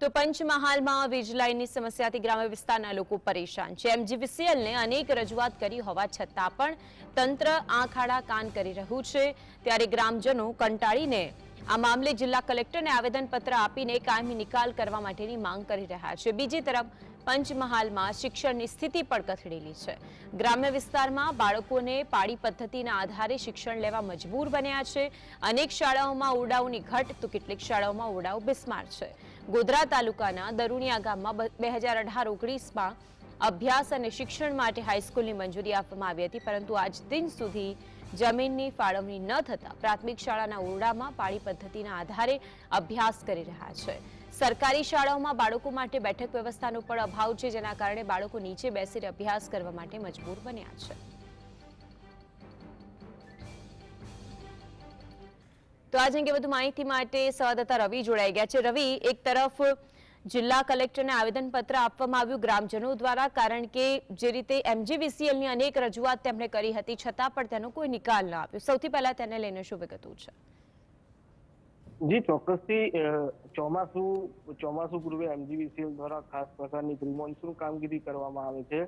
તો પંચમહાલમાં વીજ લાઇનની સમસ્યાથી ગ્રામ્ય વિસ્તારના લોકો પરેશાન છે. એમજીવીસીએલને અનેક રજૂઆત કરી હોવા છતાં પણ તંત્ર આંખાડા કાન કરી રહ્યું છે. ત્યારે ગ્રામજનો કંટાળીને આ મામલે જિલ્લા કલેક્ટરને આવેદનપત્ર આપીને કાયમી નિકાલ કરવા માટેની માંગ કરી રહ્યા છે. બીજી તરફ પંચમહાલમાં શિક્ષણની સ્થિતિ પણ કથળેલી છે. ગ્રામ્ય વિસ્તારમાં બાળકોને પાળી પદ્ધતિના આધારે શિક્ષણ લેવા મજબૂર બન્યા છે. અનેક શાળાઓમાં ઓરડાઓની ઘટ તો કેટલીક શાળાઓમાં ઓરડાઓ બિસ્માર છે. ગોધરા તાલુકાના દરુણિયા ગામમાં બે હજાર અઢાર ઓગણીસમાં અભ્યાસ અને શિક્ષણ માટે હાઈસ્કૂલની મંજૂરી આપવામાં આવી હતી, પરંતુ આજ દિન સુધી જમીનની ફાળવણી ન થતા પ્રાથમિક શાળાના ઓરડામાં પાળી પદ્ધતિના આધારે અભ્યાસ કરી રહ્યા છે. સરકારી શાળાઓમાં બાળકો માટે બેઠક વ્યવસ્થાનો પણ અભાવ છે, જેના કારણે બાળકો નીચે બેસીને અભ્યાસ કરવા માટે મજબૂર બન્યા છે. તો આજ અંગે વધુ માહિતી માટે સંવાદદાતા રવિ જોડાઈ ગયા છે. રવિ, એક તરફ જિલ્લા કલેક્ટરને આવેદનપત્ર આપવામાં આવ્યું ગ્રામજનો દ્વારા કારણ કે જે રીતે એમજીવીસીએલની અનેક રજૂઆત તેમણે કરી હતી, છતાં પણ તેનો કોઈ નિકાલ ન આવ્યો. સૌથી પહેલા તેને લઈને શું વિગતો છે? જી, ચોક્કસથી ચોમાસું ચોમાસું પૂર્વે એમજીવીસીએલ દ્વારા ખાસ પ્રકારની પ્રિમોન્સુન કામગીરી કરવામાં આવે છે.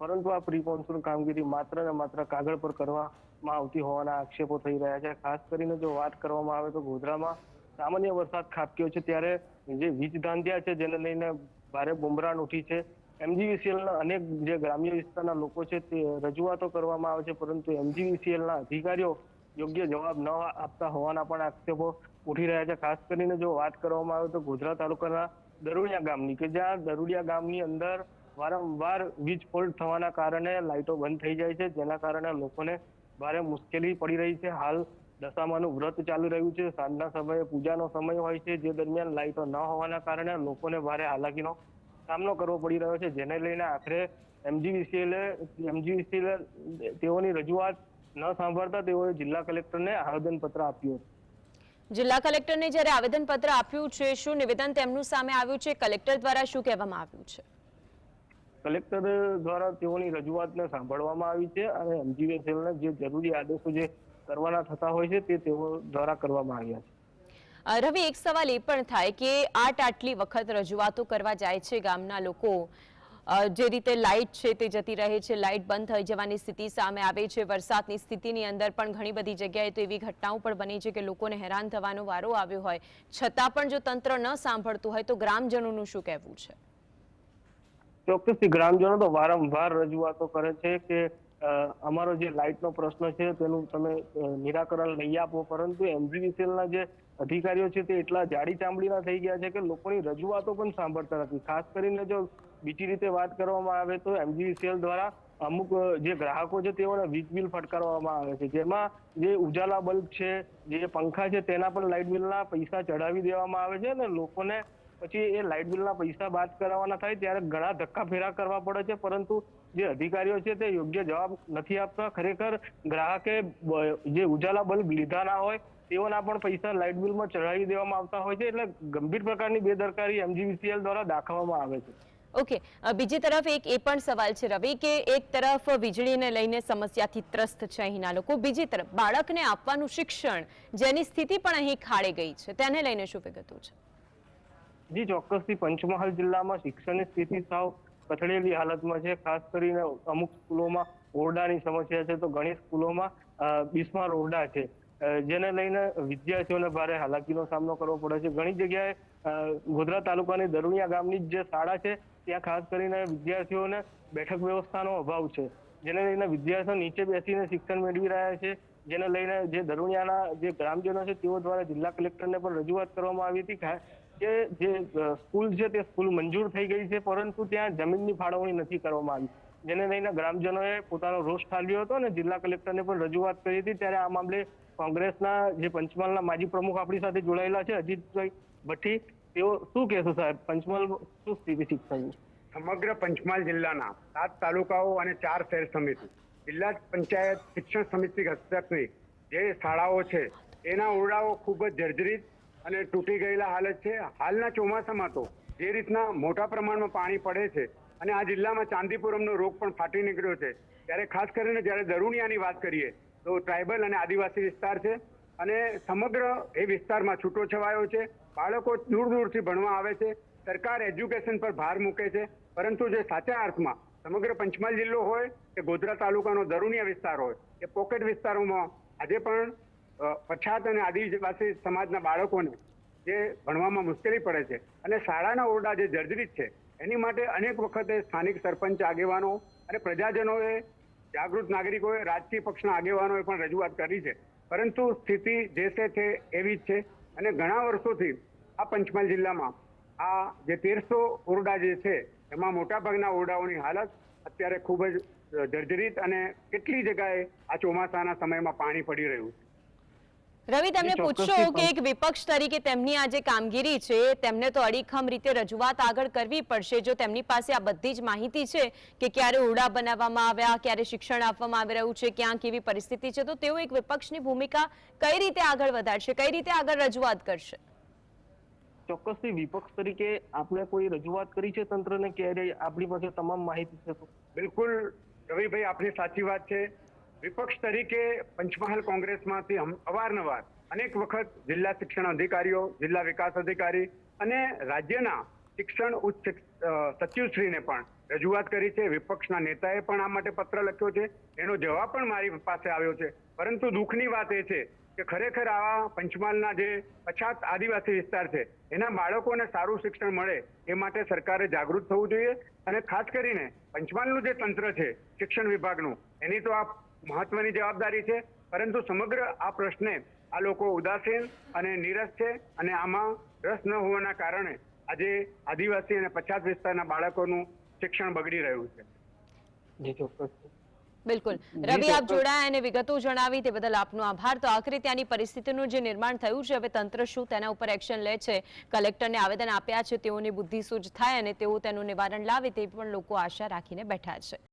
પરંતુ આ પ્રી મોન્સૂન કામગીરી માત્ર ને માત્ર કાગળ પર કરવામાં આવતી હોવાના આક્ષેપો થઈ રહ્યા છે. ખાસ કરીને જો વાત કરવામાં આવે તો ગોધરામાં સામાન્ય વરસાદ ખાબક્યો છે. ત્યારે જે વીજ ધાંધ્યા છે, જેને લઈને ભારે બુમરાણ ઉઠી છે. એમજીવીસીએલના અનેક જે ગ્રામ્ય વિસ્તારના લોકો છે, તે રજૂઆતો કરવામાં આવે છે, પરંતુ એમજીવીસીએલના અધિકારીઓ યોગ્ય જવાબ ન આપતા હોવાના પણ આક્ષેપો ઉઠી રહ્યા છે. ખાસ કરીને જો વાત કરવામાં આવે તો ગોધરા તાલુકાના દરુડિયા ગામની, કે જ્યાં દરુડિયા ગામની અંદર વારંવાર વીજ ફોલ્ટ થવાના કારણે લાઇટો બંધ થઈ જાય છે. જેના કારણે લોકોને ભારે મુશ્કેલી પડી રહી છે. હાલ દશામાનું વ્રત ચાલી રહ્યું છે. સાંજના સમયે પૂજાનો સમય હોય છે. જે દરમિયાન લાઇટો ન હોવાના કારણે લોકોને ભારે હાલાકીનો સામનો કરવો પડી રહ્યો છે. જેને લઈને આખરે એમજીવીસીએલે એમજીવીસીએલે તેઓની રજૂઆત ન સાંભળતા તેઓએ જિલ્લા કલેક્ટરને આવેદનપત્ર આપ્યું જિલ્લા કલેક્ટરને જ્યારે આવેદનપત્ર આપ્યું છે, શું નિવેદન તેમનું સામે આવ્યું છે? કલેક્ટર દ્વારા શું કહેવામાં આવ્યું છે? કલેક્ટર દ્વારા તેઓની રજૂઆતને સાંભળવામાં આવી છે અને એમજીવીએસએલને જે જરૂરી આદેશો જે કરવાના થતા હોય છે તે તેઓ દ્વારા કરવામાં આવ્યા છે. રવિ, એક સવાલ એ પણ થાય કે આટ આટલી વખત રજૂઆતો કરવા જાય છે ગામના લોકો. જે રીતે લાઇટ છે તે જતી રહે છે, લાઇટ બંધ થઈ જવાની સ્થિતિ સામે આવે છે, વરસાદની સ્થિતિની અંદર પણ ઘણી બધી જગ્યાએ તો એવી ઘટનાઓ પણ બની છે કે લોકોને હેરાન થવાનો વારો આવ્યો હોય. છતાં પણ જો તંત્ર ન સાંભળતું હોય તો ગ્રામજનોનું શું કહેવું છે? ચોક્કસથી ગ્રામજનો તો વારંવાર રજૂઆતો કરે છે કે અમારો જે લાઇટનો પ્રશ્ન છે તેનું તમે નિરાકરણ લઈ આપો. પરંતુ એમજીવીસીએલના જે અધિકારીઓ છે તે એટલા જાડી ચામડીના થઈ ગયા છે કે લોકોની રજૂઆતો પણ સાંભળતા નથી. ખાસ કરીને જો બીજી રીતે વાત કરવામાં આવે તો એમજીવીસીએલ દ્વારા અમુક જે ગ્રાહકો છે તેઓને વીજ બિલ ફટકારવામાં આવે છે. જેમાં જે ઉજાલા બલ્બ છે, જે પંખા છે તેના પણ લાઇટ બિલના પૈસા ચડાવી દેવામાં આવે છે અને લોકોને પછી એ લાઇટ બિલના પૈસા બાદ કરાવવાના થાય ત્યારે ઘણા ધક્કા ફેરા કરવા પડે છે, પરંતુ જે અધિકારીઓ છે તે યોગ્ય જવાબ નથી આપતા. ખરેખર ગ્રાહકે જે ઉજાલા બલ્બ લીધા ના હોય તેઓના પણ પૈસા લાઇટ બિલમાં ચઢાવી દેવામાં આવતા હોય છે, એટલે ગંભીર પ્રકારની બેદરકારી એમજીવીસીએલ દ્વારા દાખવવામાં આવે છે. ઓકે બીજી તરફ એક એ પણ સવાલ છે રવિ કે એક તરફ વીજળીને લઈને સમસ્યાથી ત્રસ્ત છે અહીંના લોકો. બીજી તરફ બાળકને આપવાનું શિક્ષણ જેની સ્થિતિ પણ અહીં ખાડે ગઈ છે, તેને લઈને શું વિગતો છે? જી, ચોક્કસથી પંચમહાલ જિલ્લામાં શિક્ષણની સ્થિતિ સાવ કથળેલી હાલતમાં છે. ખાસ કરીને અમુક સ્કૂલોમાં ઓરડાની સમસ્યા છે તો ઘણી સ્કૂલોમાં બિસ્માર ઓરડા છે. જેને લઈને વિદ્યાર્થીઓને ભારે હાલાકીનો સામનો કરવો પડે છે. ઘણી જગ્યાએ ગોધરા તાલુકાની દરુણિયા ગામની જ શાળા છે, ત્યાં ખાસ કરીને વિદ્યાર્થીઓને બેઠક વ્યવસ્થાનો અભાવ છે. જેને લઈને વિદ્યાર્થીઓ નીચે બેસીને શિક્ષણ મેળવી રહ્યા છે. જેને લઈને જે દરુણિયાના જે ગ્રામજનો છે, તેઓ દ્વારા જિલ્લા કલેક્ટરને પણ રજૂઆત કરવામાં આવી હતી. કે જે સ્કૂલ છે તે સ્કૂલ મંજૂર થઈ ગઈ છે, પરંતુ ત્યાં જમીનની ફાળવણી નથી કરવામાં આવી. જેને લઈને ગ્રામજનોએ પોતાનો રોષ ઠાલવ્યો હતો અને જિલ્લા કલેક્ટરને પણ રજૂઆત કરી હતી. ત્યારે આ મામલે કોંગ્રેસના જે પંચમહાલના માજી પ્રમુખ આપણી સાથે જોડાયેલા છે, અજીતભાઈ ભઠ્ઠી તેઓ શું કહેશો સાહેબ? પંચમહાલ શું સ્થિતિ શિક્ષણની સમગ્ર પંચમહાલ જિલ્લાના સાત તાલુકાઓ અને ચાર શહેર સમિતિ, જિલ્લા પંચાયત શિક્ષણ સમિતિ હસ્તકની જે શાળાઓ છે એના ઓરડાઓ ખૂબ જ જર્જરિત અને તૂટી ગયેલા હાલત છે. હાલના ચોમાસામાં તો જે રીતના મોટા પ્રમાણમાં પાણી પડે છે અને આ જિલ્લામાં ચાંદીપુરમનો રોગ પણ ફાટી નીકળ્યો છે, ત્યારે ખાસ કરીને જ્યારે દરુણિયાની વાત કરીએ, તો ટ્રાઇબલ અને આદિવાસી વિસ્તાર છે અને સમગ્ર એ વિસ્તારમાં છૂટો છવાયો છે. બાળકો દૂર દૂરથી ભણવા આવે છે, સરકાર એજ્યુકેશન પર ભાર મૂકે છે, પરંતુ જે સાચા અર્થમાં સમગ્ર પંચમહાલ જિલ્લો હોય કે ગોધરા તાલુકાનો દરુણિયા વિસ્તાર હોય કે પોકેટ વિસ્તારોમાં, આજે પણ પછાત અને આદિવાસી સમાજના બાળકોને જે ભણવામાં મુશ્કેલી પડે છે અને શાળાના ઓરડા જે જર્જરિત છે, એની માટે અનેક વખતે સ્થાનિક સરપંચ આગેવાનો અને પ્રજાજનોએ, જાગૃત નાગરિકોએ, રાજકીય પક્ષના આગેવાનોએ પણ રજૂઆત કરી છે. પરંતુ સ્થિતિ જે છે એવી જ છે અને ઘણા વર્ષોથી આ પંચમહાલ જિલ્લામાં આ જે તેરસો ઓરડા જે છે, એમાં મોટાભાગના ઓરડાઓની હાલત અત્યારે ખૂબ જ જર્જરિત અને કેટલી જગ્યાએ આ ચોમાસાના સમયમાં પાણી પડી રહ્યું છે. રવિ તેમને પૂછશો કે એક વિપક્ષ તરીકે તેમની આ જે કામગીરી છે તેમને તો અડીખમ રીતે રજૂઆત આગળ કરવી પડશે. જો તેમની પાસે આ બધી જ માહિતી છે કે ક્યારે ઓરડા બનાવવામાં આવ્યા ક્યારે શિક્ષણ આપવામાં આવી રહ્યું છે ક્યાં કેવી પરિસ્થિતિ છે તો તેઓ એક વિપક્ષની ભૂમિકા કઈ રીતે આગળ વધારશે કઈ રીતે આગળ રજૂઆત કરશે? ચોક્કસથી વિપક્ષ તરીકે આપણે કોઈ રજૂઆત કરી છે તંત્રને ક્યારે આપણી પાસે તમામ માહિતી છે? બિલકુલ. રવિભાઈ આપની સાચી વાત છે. વિપક્ષ તરીકે પંચમહાલ કોંગ્રેસમાંથી અવારનવાર અનેક વખત જિલ્લા શિક્ષણ અધિકારીઓ, જિલ્લા વિકાસ અધિકારી અને રાજ્યના શિક્ષણ ઉચ્ચ સચિવશ્રીને પણ રજૂઆત કરી છે. વિપક્ષના નેતાએ પણ આ માટે પત્ર લખ્યો છે. એનો જવાબ પણ મારી પાસે આવ્યો છે. પરંતુ દુઃખની વાત એ છે કે ખરેખર આવા પંચમહાલના જે પછાત આદિવાસી વિસ્તાર છે, એના બાળકોને સારું શિક્ષણ મળે એ માટે સરકારે જાગૃત થવું જોઈએ. અને ખાસ કરીને પંચમહાલનું જે તંત્ર છે, શિક્ષણ વિભાગનું, એની તો આ મહત્વની જવાબદારી છે. પરંતુ સમગ્ર આ પ્રશ્ને આ લોકો ઉદાસીન અને નીરસ છે અને આમાં રસ ન હોવાના કારણે આજે આદિવાસી અને પછાત વિસ્તારના બાળકોનું શિક્ષણ બગડી રહ્યું છે. જી ચોક્કસ. બિલકુલ. રવિ આપ. જોડાયા અને વિગતો જણાવી તે બદલ આપનો આભાર. તો આખરે ત્યાંની પરિસ્થિતિનું જે નિર્માણ થયું છે હવે તંત્ર શું તેના ઉપર એક્શન લે છે? કલેક્ટરને આવેદન આપ્યા છે તેઓની બુદ્ધિ સૂજ થાય અને તેઓ તેનું નિવારણ લાવે તે પણ લોકો આશા રાખીને બેઠા છે.